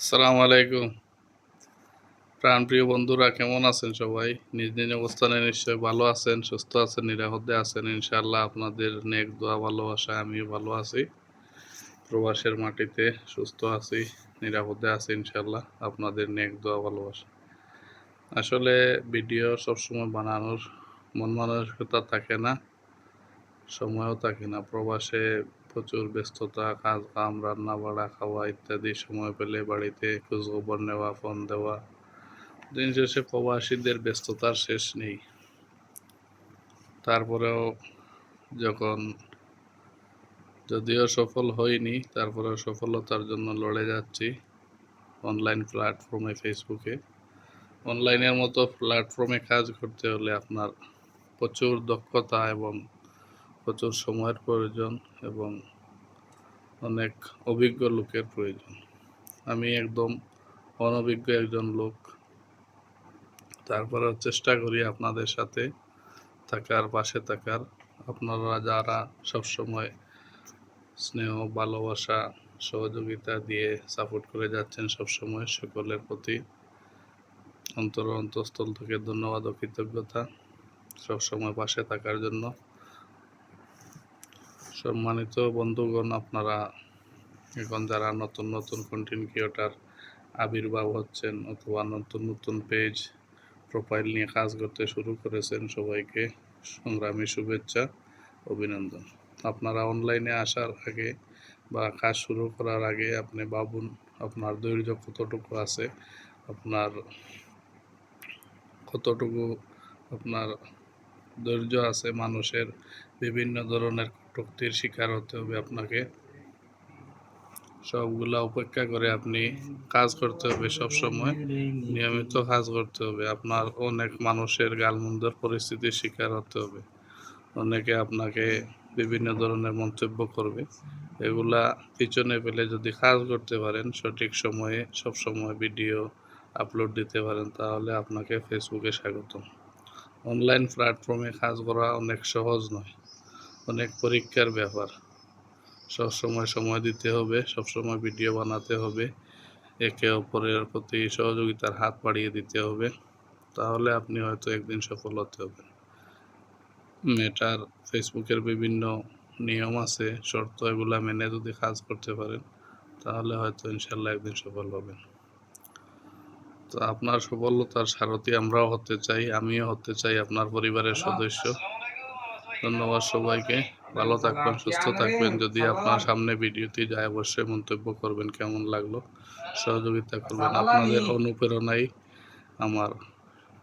আসসালামু আলাইকুম। প্রাণপ্রিয় বন্ধুরা, কেমন আছেন সবাই? নিজ নিজ অবস্থানে নিশ্চয়ই ভালো আছেন, সুস্থ আছেন, নিরাপদে আছেন। ইনশাল্লাহ আপনাদের নেক দোয়া, ভালোবাসা, আমিও ভালো আছি। প্রবাসের মাটিতে সুস্থ আছি, নিরাপদে আছি ইনশাল্লাহ আপনাদের নেক দোয়া, ভালোবাসা। আসলে ভিডিও সবসময় বানানোর মন মানসিকতা থাকে না, সময়ও থাকে না। প্রবাসে প্রচুর ব্যস্ততা কাজ কাম রান্না বাড়া খাওয়া ইত্যাদি। সময় পেলে বাড়িতে খোঁজখবর নেওয়া, ফোন দেওয়া। দিন শেষে প্রবাসীদের ব্যস্ততার শেষ নেই। তারপরেও যখন যদিও সফল হইনি, তারপরেও সফলতার জন্য লড়ে যাচ্ছি অনলাইন প্ল্যাটফর্মে, ফেসবুকে। অনলাইনের মতো প্ল্যাটফর্মে কাজ করতে হলে আপনার প্রচুর দক্ষতা এবং প্রচুর সময়ের প্রয়োজন এবং অনেক অভিজ্ঞ লোকের প্রয়োজন। আমি একদম অনভিজ্ঞ একজন লোক। তারপরেও চেষ্টা করি আপনাদের সাথে থাকার, পাশে থাকার। আপনারা যারা সবসময় স্নেহ, ভালোবাসা, সহযোগিতা দিয়ে সাপোর্ট করে যাচ্ছেন সবসময়, সকলের প্রতি অন্তর অন্তঃস্থল থেকে ধন্যবাদ ও কৃতজ্ঞতা। সবসময় পাশে থাকার জন্য। সম্মানিত বন্ধুগণ, আপনারা এখন যারা নতুন নতুন কন্টেন্ট ক্রিয়েটার আবির্ভাব হচ্ছেন অথবা নতুন নতুন পেজ প্রোফাইল নিয়ে কাজ করতে শুরু করেছেন, সবাইকে সংগ্রামী শুভেচ্ছা, অভিনন্দন। আপনারা অনলাইনে আসার আগে বা কাজ শুরু করার আগে আপনি ভাবুন, আপনার ধৈর্য কতটুকু আছে, আপনার কতটুকু আপনার ধৈর্য আছে মানুষের বিভিন্ন ধরনের কটূক্তির শিকার হতে হবে আপনাকে। সবগুলা উপেক্ষা করে আপনি কাজ করতে হবে সব সময় নিয়মিত কাজ করতে হবে। আপনার অনেক মানুষের গালমন্দর পরিস্থিতির শিকার হতে হবে। অনেকে আপনাকে বিভিন্ন ধরনের মন্তব্য করবে। এগুলা পিছনে পেলে যদি কাজ করতে পারেন, সঠিক সময়ে সব সময় ভিডিও আপলোড দিতে পারেন, তাহলে আপনাকে ফেসবুকে স্বাগতম। অনলাইন প্ল্যাটফর্মে কাজ করা অনেক সহজ নয়। অনেক পরীক্ষার ব্যাপার। সবসময় সময় দিতে হবে সবসময় ভিডিও বানাতে হবে, একে অপরের প্রতি সহযোগিতার হাত বাড়িয়ে দিতে হবে। তাহলে আপনি হয়তো একদিন সফল হতে হবেন। এটার ফেসবুকের বিভিন্ন নিয়ম আছে, শর্ত এগুলা মেনে যদি কাজ করতে পারেন, তাহলে হয়তো ইনশাল্লাহ একদিন সফল হবেন। তো আপনার সফলতার সারথি আমরাও হতে চাই, আমিও হতে চাই আপনার পরিবারের সদস্য। ধন্যবাদ সবাইকে। ভালো থাকবেন, সুস্থ থাকবেন। যদি আপনার সামনে ভিডিওটি যায়, অবশ্যই মন্তব্য করবেন, কেমন লাগল? সহযোগিতা করবেন। আপনাদের অনুপ্রেরণাই আমার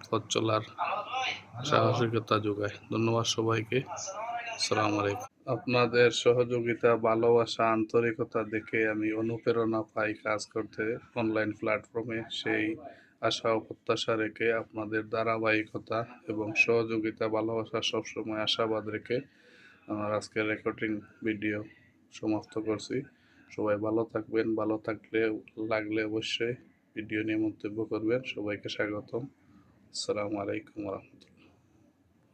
পথ চলার সাহসিকতা যোগায়। ধন্যবাদ সবাইকে। আসসালামু আলাইকুম। আপনাদের সহযোগিতা, ভালোবাসা, আন্তরিকতা দেখে আমি অনুপ্রেরণা পাই কাজ করতে অনলাইন প্ল্যাটফর্মে সেই আশা ও প্রত্যাশা রেখে আপনাদের ধারাবাহিকতা এবং সহযোগিতা, ভালোবাসা সবসময় আশাবাদ রেখে আমার আজকের রেকর্ডিং ভিডিও সমাপ্ত করছি। সবাই ভালো থাকবেন, ভালো থাকলে, লাগলে অবশ্যই ভিডিও নিয়ে মন্তব্য করবেন। সবাইকে স্বাগতম। আসসালামু আলাইকুম রহমতুল্লাহ।